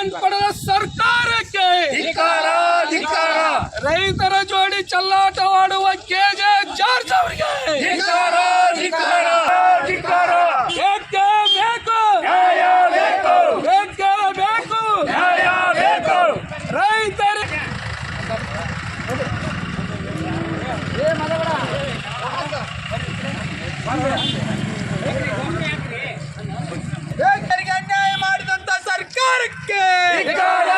Current ಪಡೆದ ಸರ್ಕಾರಕ್ಕೆ. ರೈತರ ಜೋಡಿ ಚಲ್ಲಾಟವಾಡುವ ಕೆಜೆ ಜಾರ್ಜ್ ಅವರಿಗೆ ಧಿಕ್ಕಾರ ಧಿಕ್ಕಾರ ಧಿಕ್ಕಾರ ಬೇಕೇ ಬೇಕು ನ್ಯಾಯ ಬೇಕು ಬೇಕೇ ಬೇಕು ನ್ಯಾಯ ಬೇಕು ರೈತರಿಗೆ ರೈತರಿಗೆ ಅನ್ಯಾಯ ಮಾಡಿದಂತ ಸರ್ಕಾರಕ್ಕೆ ಧಿಕ್ಕಾರ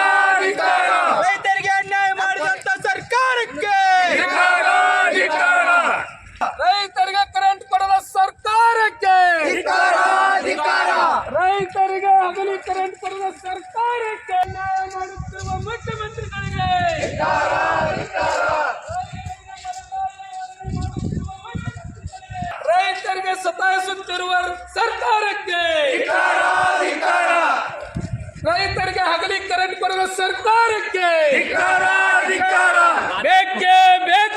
ಧಿಕ್ಕಾರ ರೈತರಿಗೆ ಅನ್ಯಾಯ ಮಾಡಿದಂತ ಸರ್ಕಾರಕ್ಕೆ ಧಿಕ್ಕಾರ ಧಿಕ್ಕಾರ ರೈತರಿಗೆ ಕರೆಂಟ್ ಕೊಡದ ಸರ್ಕಾರಕ್ಕೆ ಧಿಕ್ಕಾರ ಧಿಕ್ಕಾರ ರೈತರಿಗೆ ಹಗಲಿ ಕರೆಂಟ್ ಕೊಡುವ ಸರ್ಕಾರಕ್ಕೆ ಅನ್ಯಾಯ ಮಾಡುತ್ತಿರುವ ಮುಖ್ಯಮಂತ್ರಿಗಳಿಗೆ. ರೈತರಿಗೆ ಸತಾಯಿಸುತ್ತಿರುವ ಸರ್ಕಾರಕ್ಕೆ. ರೈತರಿಗೆ ಹಗಲಿ ಕರೆಂಟ್ ಕೊಡುವ ಸರ್ಕಾರಕ್ಕೆ. ಬೇಕು ಬೇಕು.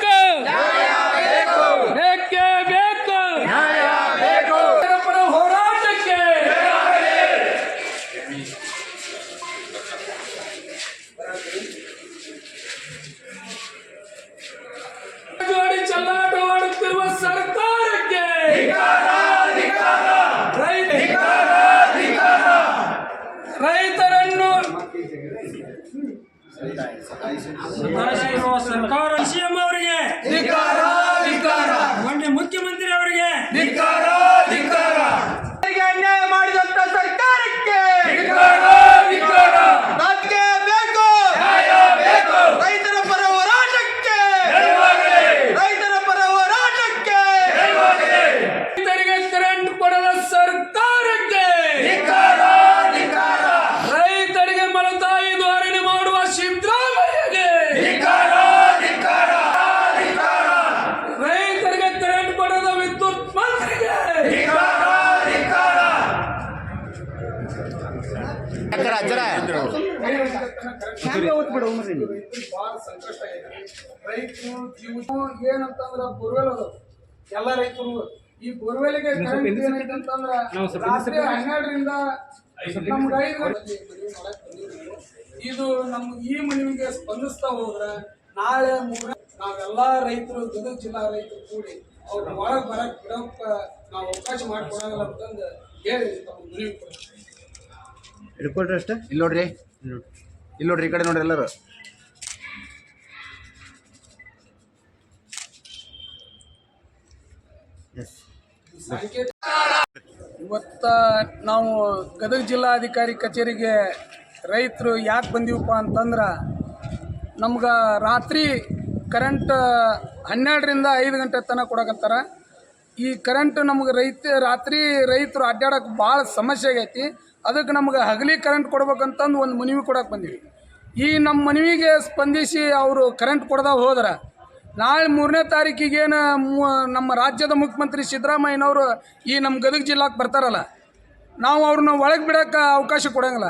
ಚಲ್ಲಾಟವಾಡುತ್ತಿರುವ ಸರ್ಕಾರಕ್ಕೆ ರೈತರನ್ನು ಸತಾಯಿಸಿರುವ ಸರ್ಕಾರ ಸಿಎಂ ಅವರಿಗೆ. ಬಹಳ ಸಂಕಷ್ಟ ಐತಿ ರೈತರು ಜೀವ ಏನಂತಂದ್ರ ಬೋರ್ವೆಲ್ ಅದು ಎಲ್ಲ ರೈತರು ಈ ಬೋರ್ವೆಲ್ಗೆ ಕರೆಂಟ್ ಏನೈತೆ ಅಂತಂದ್ರ ರಾತ್ರಿ ಹನ್ನೆರಡರಿಂದ ನಮ್ಗೆ ಐದು ಗಂಟೆ ಮನವಿ ಇದು ನಮ್ ಈ ಮನವಿಗೆ ಸ್ಪಂದಿಸ್ತಾ ಹೋದ್ರ ನಾಳೆ ಮೂರ ನಾವೆಲ್ಲಾ ರೈತರು ಗದಗ ಜಿಲ್ಲಾ ರೈತರು ಕೂಡಿ ಅವ್ರ ಒಳಗ್ ಬರಕ್ ಬಿಡಪ್ಪ ನಾವ್ ಅವಕಾಶ ಮಾಡ್ಕೊಡಂಗಿಲ್ಲ ಅಂತಂದು ಹೇಳಿ ತಮ್ಮ ಮನವಿ ಕೊಡ್ತೀವಿ ರಿಪೋರ್ಟರ್ ಅಷ್ಟೇ? ಇಲ್ಲಿ ನೋಡ್ರಿ. ಇಲ್ಲಿ ನೋಡ್ರಿ. ಈ ಕಡೆ ನೋಡ್ರಿ ಎಲ್ಲರೂ. ಎಸ್ ಇವತ್ತ ನಾವು ಗದಗ ಜಿಲ್ಲಾಧಿಕಾರಿ ಕಚೇರಿಗೆ ರೈತರು ಯಾಕೆ ಬಂದೀವಪ್ಪ ಅಂತಂದ್ರೆ ನಮ್ಗೆ ರಾತ್ರಿ ಕರೆಂಟ್ ಹನ್ನೆರಡರಿಂದ ಐದು ಗಂಟೆ ತನಕ ಕೊಡಕತ್ತಾರ. ಈ ಕರೆಂಟ್ ನಮ್ಗೆ ರೈತ ರಾತ್ರಿ ರೈತರು ಅಡ್ಡಾಡಕ್ಕೆ ಭಾಳ ಸಮಸ್ಯೆ ಆಗೈತಿ. ಅದಕ್ಕೆ ನಮ್ಗೆ ಹಗಲಿ ಕರೆಂಟ್ ಕೊಡ್ಬೇಕಂತಂದು ಒಂದು ಮನವಿ ಕೊಡಕ್ಕೆ ಬಂದೀವಿ. ಈ ನಮ್ಮ ಮನವಿಗೆ ಸ್ಪಂದಿಸಿ ಅವರು ಕರೆಂಟ್ ಕೊಡ್ದ ಹೋದ್ರೆ ನಾಳೆ ಮೂರನೇ ತಾರೀಕಿಗೇನು ನಮ್ಮ ರಾಜ್ಯದ ಮುಖ್ಯಮಂತ್ರಿ ಸಿದ್ದರಾಮಯ್ಯನವರು ಈ ನಮ್ಮ ಗದಗ ಜಿಲ್ಲಾಕ್ಕೆ ಬರ್ತಾರಲ್ಲ ನಾವು ಅವ್ರನ್ನ ಒಳಗೆ ಬಿಡೋಕೆ ಅವಕಾಶ ಕೊಡೋಂಗಿಲ್ಲ.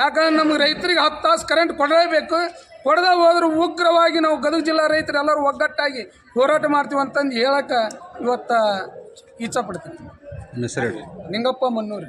ಯಾಕಂದ್ರೆ ನಮ್ಗೆ ರೈತರಿಗೆ ಹತ್ತು ತಾಸು ಕರೆಂಟ್ ಕೊಡಲೇಬೇಕು. ಕೊಡದ ಹೋದ್ರೆ ಉಗ್ರವಾಗಿ ನಾವು ಗದಗ ಜಿಲ್ಲಾ ರೈತರು ಎಲ್ಲರೂ ಒಗ್ಗಟ್ಟಾಗಿ ಹೋರಾಟ ಮಾಡ್ತೀವಿ ಅಂತಂದು ಹೇಳಕ್ಕೆ ಇವತ್ತು ಇಚ್ಛಪಡ್ತೀನಿ ನಿಂಗಪ್ಪ ಮನ್ನೂರಿ.